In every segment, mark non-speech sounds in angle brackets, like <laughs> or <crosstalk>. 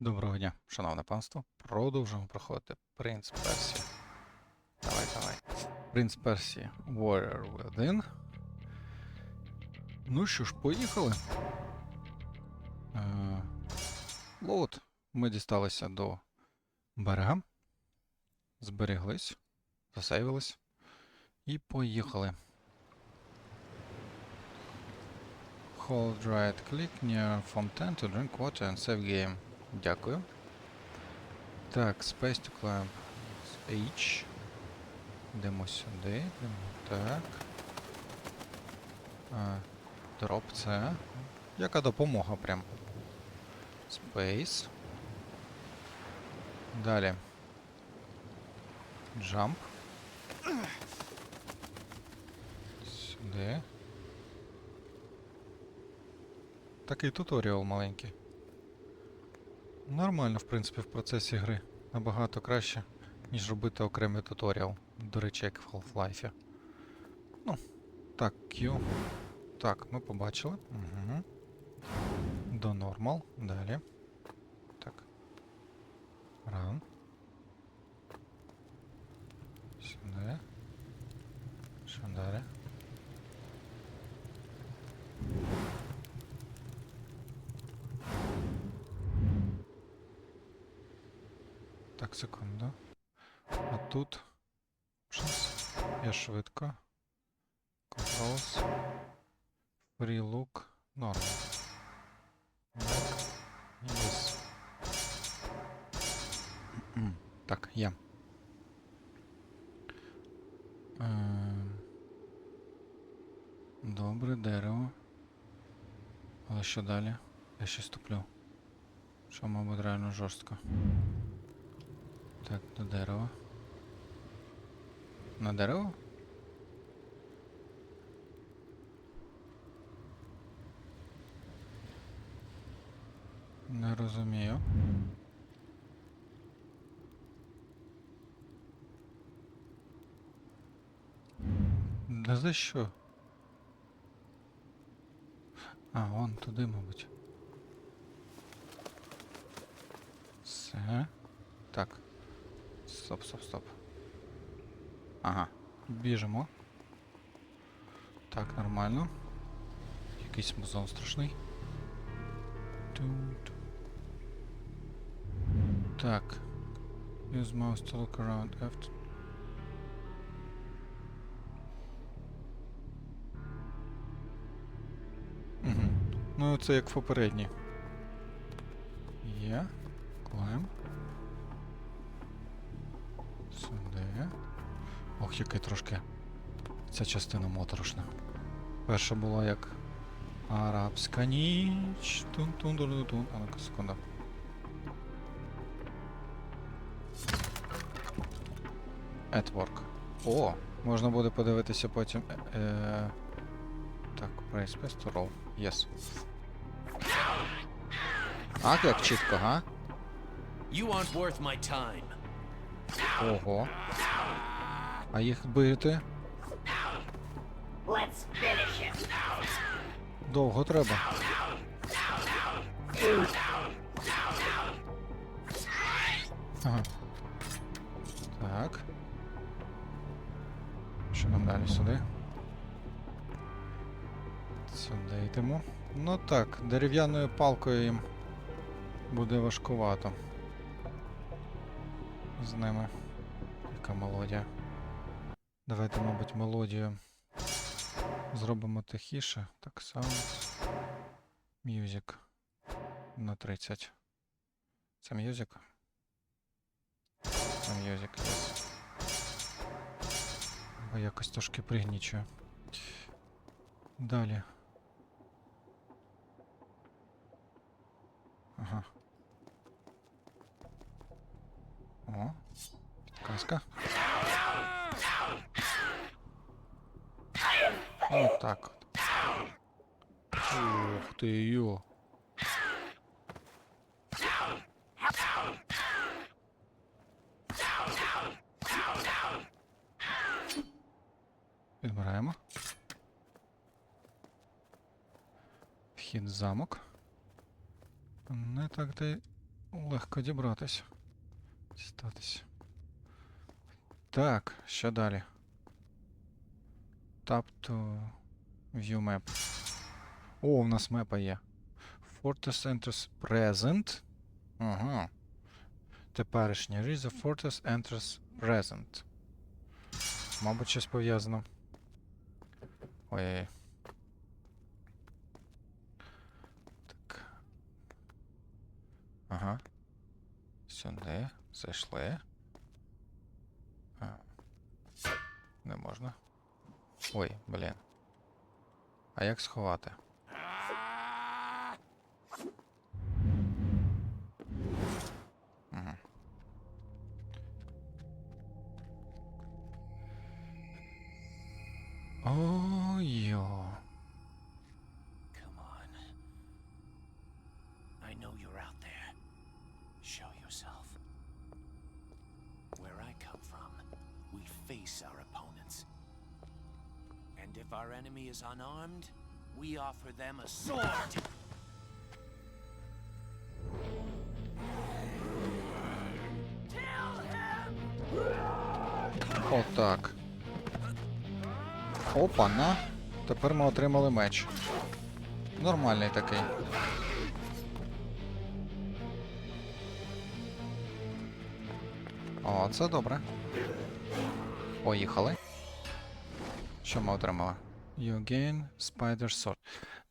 Доброго дня, шановне панство. Продовжуємо проходити Принц Персії. Давай, давай. Принц Персії Warrior Within. Ну що ж, поїхали. Е, От, ми дісталися до берега. Зберіглись, засейвились. І поїхали. Hold right click near fountain to drink water and save game. Дякую. Так, Space to climb. H. Йдемо сюди. Йдемо так. А, Drop це. Яка допомога прям. Space. Далі. Jump. Сюди. Такий туторіал маленький. Нормально, в принципі, в процесі гри. Набагато краще, ніж робити окремий туторіал. До речі, як в Half-Life. Ну, так, Q. Так, ми побачили. Угу. До нормал. Далі. Так. Run. Сюди. Що далі? Так, секунду. А тут. Options. Я швидко. Controls. Look. Normal. Yes. Так, є. Ем, Добре, дерево. Але що далі? Я щось туплю. Що, мабуть, реально жорстко. Так, до дерева. На дерево? Не розумію. Да за що? А, вон туди, мабуть. Все. Так. Стоп, стоп, стоп. Ага. Біжимо. Так, нормально. Якийсь музон страшний. Ту-ту. Так. Use mouse to look around after. Угу. Ну, це як в попередній. Яке трошки ця частина моторошна. Перша була як арабська ніч. тун тун тун тун А ну-ка, секунда. At work. О, можна буде подивитися потім. Е, е, так, press space to roll. Yes. А, як чітко, га? You aren't worth my time. Ого. А їх бити довго треба. Ага. Так. Що нам далі сюди? Сюди йдемо. Ну так, дерев'яною палкою їм буде важкувато. З ними. Яка мелодія? Давайте, мабуть, мелодію зробимо тихіше. Так, sound. Music. На 30. Це music? Це music, yes. Бо якось трошки пригнічує. Далі. Ага. О, підказка. Вот так вот. Ух ты ее. Підбираємо. Вхід замок. Не так де легко дібратися. Дістатися. Так, що далі? Tap to view map. О, у нас мепа є. Fortress enters present. Ага. Теперішнє. Read the fortress enters present. Мабуть, щось пов'язано. Ой-ой. Так. Ага. Сюди. Зайшли. А. Не можна. Ой, блін. А як сховати? Угу. Ой-йо. Come on. I know you're out there. Show yourself. Where I come from, we face our opponents. And if our enemy is unarmed, we offer them a sword. Отак. Опа, на. Тепер ми отримали меч. Нормальний такий. О, це добре. Поїхали. Що ми отримали? You gain Spider Sword.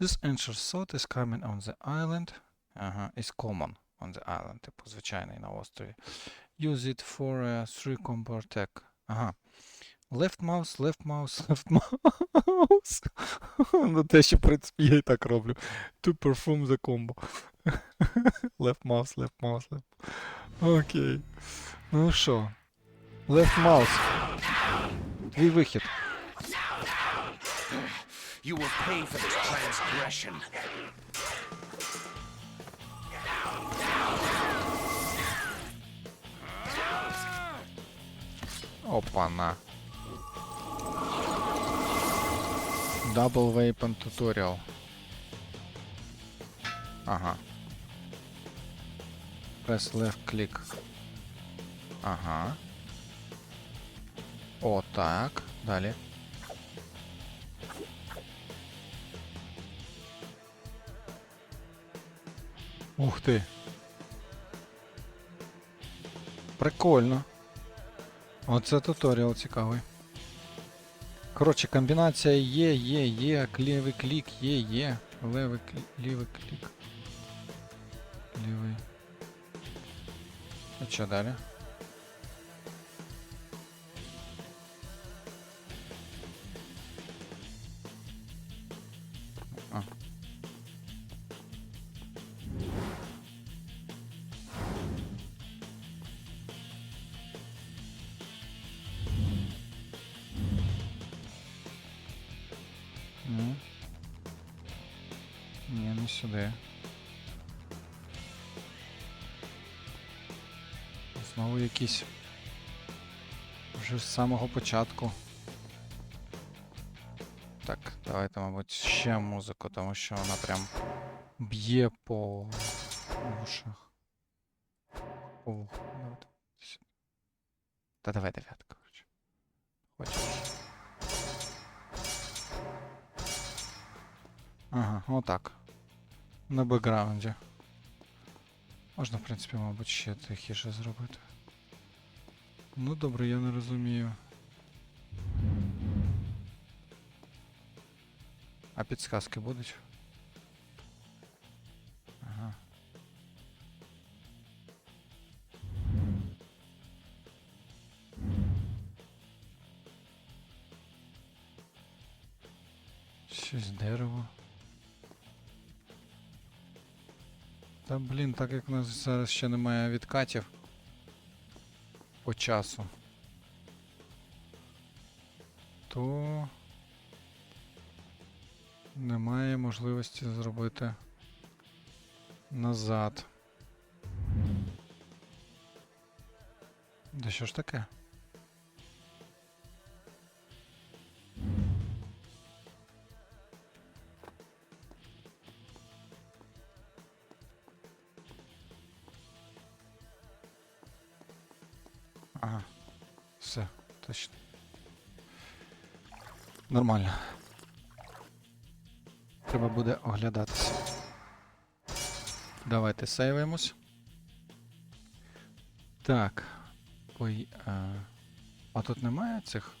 This ancient sword is common on the island. Ага, is common on the island, типу звичайний на острові. Use it for a three combo attack. Ага. Left mouse, left mouse, <laughs> left mouse. ну <laughs> те, що, в принципі, я і так роблю. To perform the combo. <laughs> left mouse, left mouse, left. Окей. Ну що? Left mouse. Твій вихід. You will pay for this transgression. Опа-на. Double Weapon Tutorial. Ага. Press left click. Ага. О, так. Далі. Ух ти. Прикольно. Оце туторіал цікавий. Коротше, комбінація є, є, є, лівий клік, є, є. Левий клік, лівий клік. Лівий. А що далі? З самого початку. Так, давайте, мабуть, ще музику, тому що вона прям б'є по ушах. Вуху. Давайте. Та давай дев'ятку, коротше. Хочеш. Ага, отак. На бекграунді. Можна, в принципі, мабуть, ще тихіше зробити. Ну добре, я не розумію. А підсказки будуть? Ага. Щось дерево. Та блін, так як у нас зараз ще немає відкатів по часу, то немає можливості зробити назад. Да що ж таке? Все, точно. Нормально. Треба буде оглядатися. Давайте сейвимось. Так. Ой. А, а тут немає цих.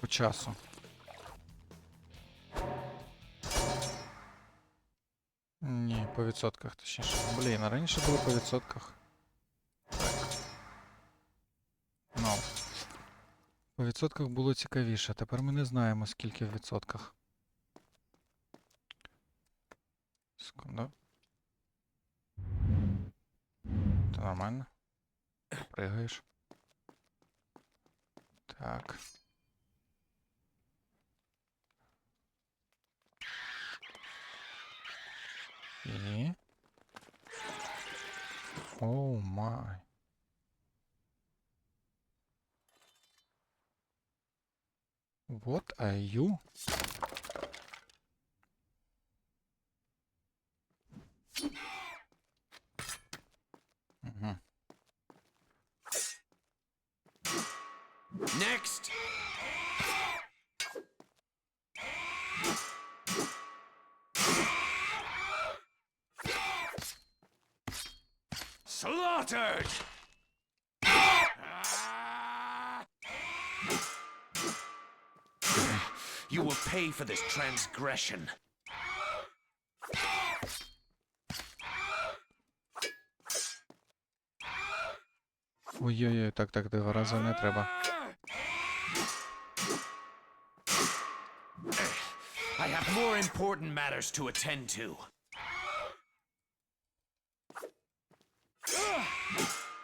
По часу. Ні, по відсотках точніше. Блін, а раніше було по відсотках. По відсотках було цікавіше. Тепер ми не знаємо, скільки в відсотках. Секунду. Це нормально. Пригаєш. Так. І. Оу май. What are you? Next! Slaughtered! Pay for this transgression. Ой-ой-ой, так, так, два рази не треба. I have more important matters to attend to.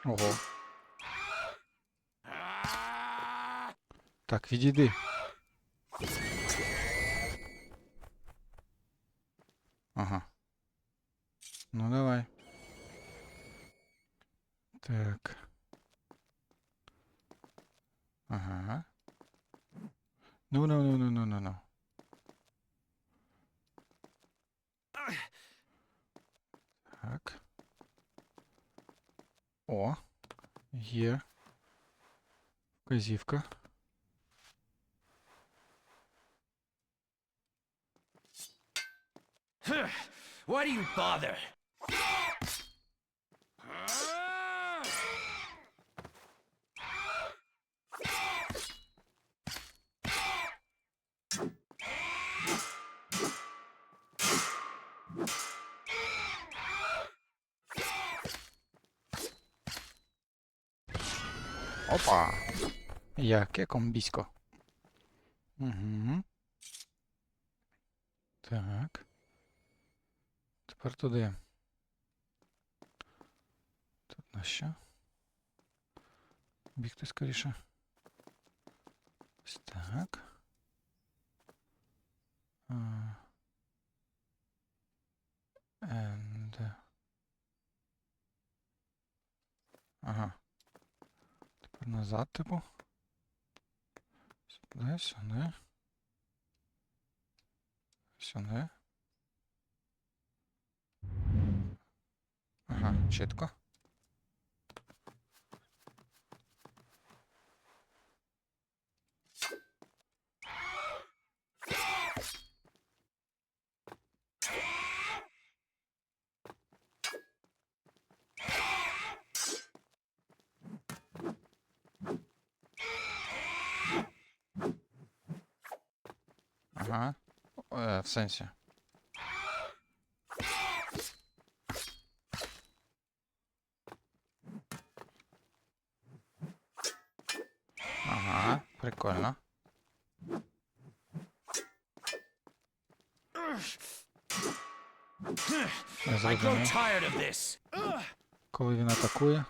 Ого. Ah! Так, відійди. Ага. Ну давай. Так. Ага. Ну, ну, ну, ну, ну, ну, ну. Так. О. Є. Вказівка. <sighs> Why do you bother? Опа! Яке комбісько. Угу. Так. Тепер туди. Тут на що? Бігти скоріше. Ось так. And... Ага. Тепер назад, типу. Сюди, сюди. Сюди. Ага, чітко. Ага. Е, в сенсі. Коли він атакує,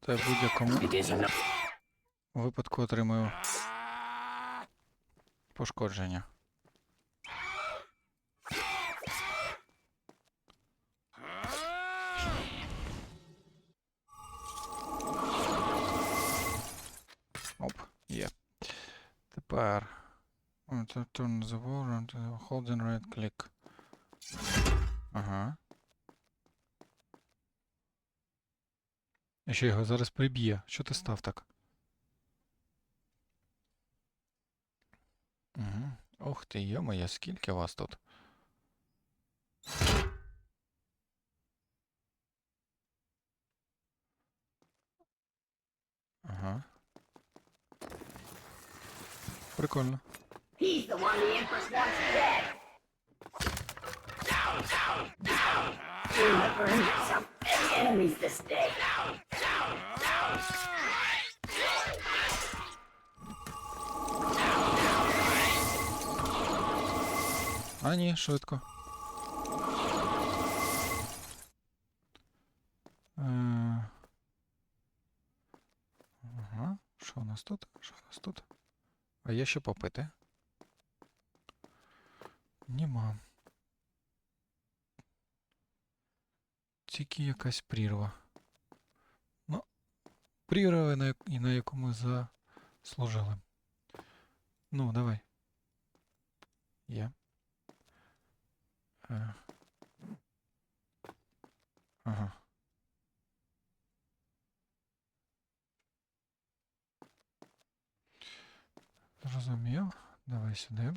то я будь-якому випадку отримую пошкодження. Оп, є. Тепер. Turn the war and hold and right click. Ага. Ще його зараз приб'є. Що ти став так? Угу. Ох ти, йо-моє, скільки вас тут? Ага. Прикольно. He's the one А ні, швидко. Е, Ага. Що у нас тут? Що у нас тут? А є що попити? Нема. Тільки якась прірва. Прірва, і на яку ми заслужили. Ну, давай. Є. Е. Ага. Зрозумів. Давай сюди.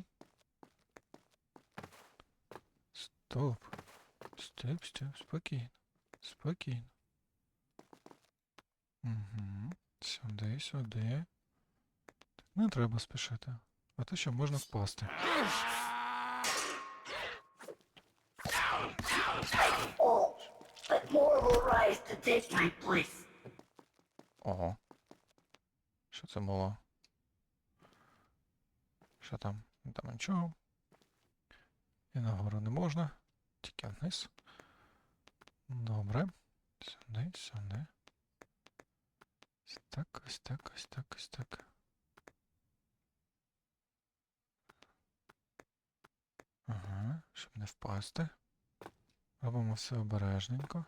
Стоп. Стоп, стоп, спокійно. Спокійно. Угу. Сюди, сюди. Не треба спішити. А то що можна впасти. Ого. Що це було? Що там? Там нічого. І нагору не можна. Тільки вниз. Добре. Сюди, сюди. Ось так, ось так, ось так, ось так. Ага, щоб не впасти. Робимо все обережненько.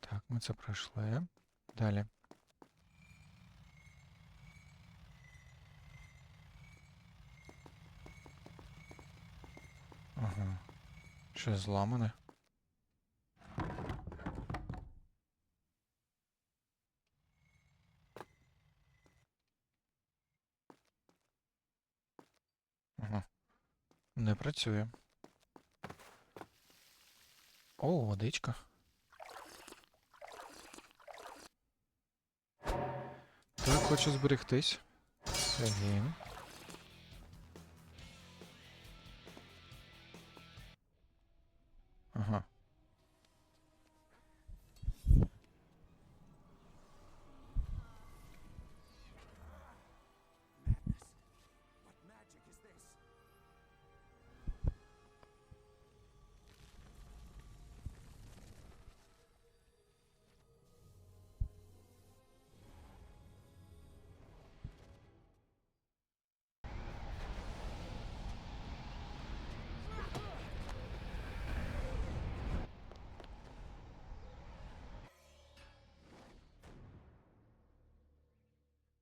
Так, ми це пройшли. Далі. Ага. Щось зламане. Ага. Не працює. О, водичка. Так, хочу зберегтись. Це. Ага.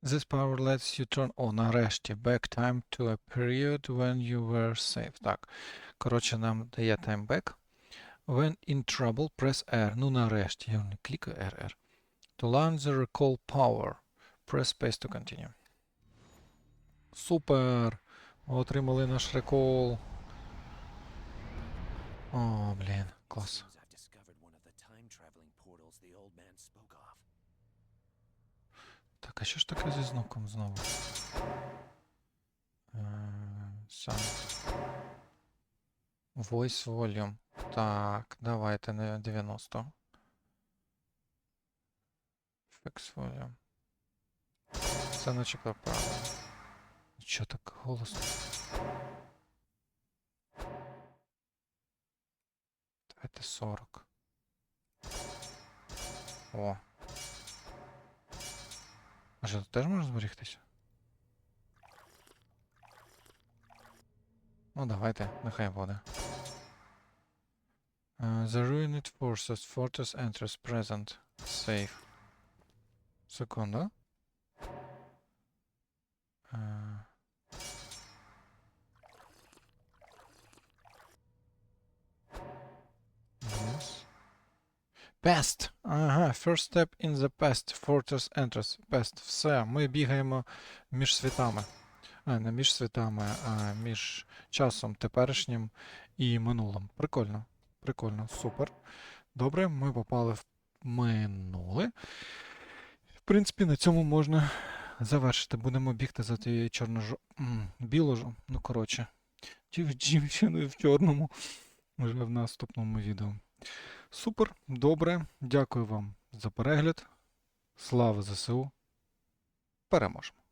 This power lets you turn... О, нарешті. Back time to a period when you were safe. Так. Коротше, нам дає timeback. When in trouble, press R. Ну, нарешті. Я не клікаю RR. To launch the recall power. Press space to continue. Супер! Ми отримали наш рекол. О, блін, клас. Так, а що ж таке зі звуком знову? Е, Sound. Voice volume. Так, давайте на 90. Fix volume. Це начебто правильно. Що так голосно? Давайте 40. О. А що, тут теж можна зберігтися? Ну, давайте, нехай буде. Uh, the ruined forces, fortress enters present. Safe. Секунду. Uh, Past. Ага, first step in the past. Fortress entrance. Past. Все, ми бігаємо між світами. А, не між світами, а між часом теперішнім і минулим. Прикольно. Прикольно, супер. Добре, ми попали в минуле. В принципі, на цьому можна завершити. Будемо бігти за тією чорно біло Ну, коротше, дівчиною в чорному вже в наступному відео. Супер, добре. Дякую вам за перегляд. Слава ЗСУ. Переможемо!